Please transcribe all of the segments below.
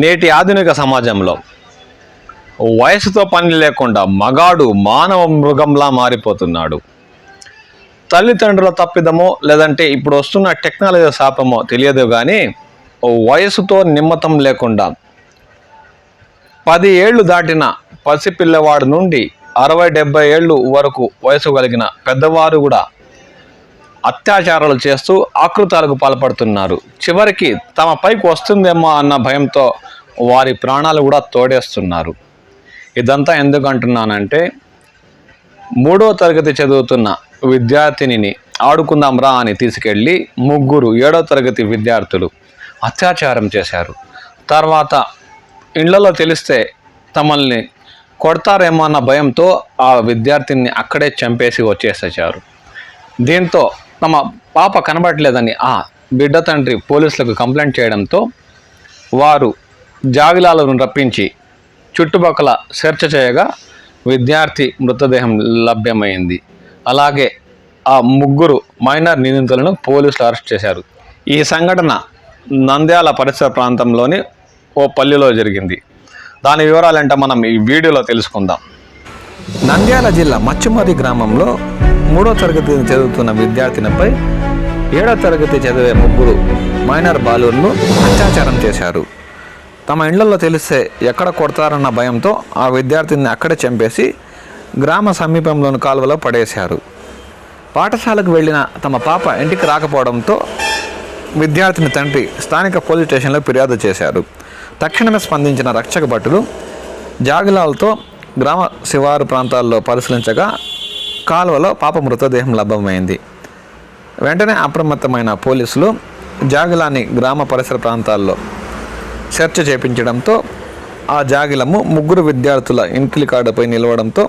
నేటి ఆధునిక సమాజంలో వయసుతో పని లేకుండా మగాడు మానవ మృగంలా మారిపోతున్నాడు. తల్లిదండ్రుల తప్పిదమో లేదంటే ఇప్పుడు వస్తున్న టెక్నాలజీ శాపమో తెలియదు కానీ వయసుతో నిమ్మతం లేకుండా పది ఏళ్ళు దాటిన పసిపిల్లవాడు నుండి అరవై డెబ్బై ఏళ్ళు వరకు వయసు కలిగిన పెద్దవారు కూడా అత్యాచారాలు చేస్తూ ఆకృతాలకు పాల్పడుతున్నారు. చివరికి తమ పైకి వస్తుందేమో అన్న భయంతో వారి ప్రాణాలు కూడా తోడేస్తున్నారు. ఇదంతా ఎందుకు అంటున్నానంటే మూడో తరగతి చదువుతున్న విద్యార్థినిని ఆడుకుందాం రా అని తీసుకెళ్ళి ముగ్గురు ఏడో తరగతి విద్యార్థులు అత్యాచారం చేశారు. తర్వాత ఇళ్ళలో తెలిస్తే తమల్ని కొడతారేమో అన్న భయంతో ఆ విద్యార్థిని అక్కడే చంపేసి వచ్చేసేసారు. దీంతో తమ పాప కనబడలేదని ఆ బిడ్డ తండ్రి పోలీసులకు కంప్లైంట్ చేయడంతో వారు జాగిలాలను రప్పించి చుట్టుపక్కల సెర్చ్ చేయగా విద్యార్థి మృతదేహం లభ్యమైంది. అలాగే ఆ ముగ్గురు మైనర్ నిందితులను పోలీసులు అరెస్ట్ చేశారు. ఈ సంఘటన నంద్యాల పరిసర ప్రాంతంలోని ఓ పల్లెలో జరిగింది. దాని వివరాలంటే మనం ఈ వీడియోలో తెలుసుకుందాం. నంద్యాల జిల్లా మచ్చుమరి గ్రామంలో మూడో తరగతి చదువుతున్న విద్యార్థినిపై ఏడో తరగతి చదివే ముగ్గురు మైనర్ బాలులను అత్యాచారం చేశారు. తమ ఇళ్ళలో తెలిస్తే ఎక్కడ కొడతారన్న భయంతో ఆ విద్యార్థిని అక్కడే చంపేసి గ్రామ సమీపంలోని కాలువలో పడేశారు. పాఠశాలకు వెళ్ళిన తమ పాప ఇంటికి రాకపోవడంతో విద్యార్థిని తండ్రి స్థానిక పోలీస్ స్టేషన్లో ఫిర్యాదు చేశారు. తక్షణమే స్పందించిన రక్షక భటులు జాగిలాలతో గ్రామ శివారు ప్రాంతాల్లో పరిశీలించగా కాలువలో పాప మృతదేహం లభ్యమైంది వెంటనే అప్రమత్తమైన పోలీసులు జాగిలాని గ్రామ పరిసర ప్రాంతాల్లో చర్చ చేపించడంతో ఆ జాగిలము ముగ్గురు విద్యార్థుల ఇంటిలి కార్డుపై నిలవడంతో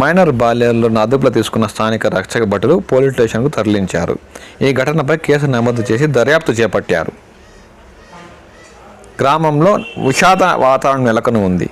మైనర్ బాల్యాలను అదుపులో తీసుకున్న స్థానిక రక్షక భటులు పోలీస్ స్టేషన్కు తరలించారు. ఈ ఘటనపై కేసు నమోదు చేసి దర్యాప్తు చేపట్టారు. గ్రామంలో విషాద వాతావరణం నెలకొని ఉంది.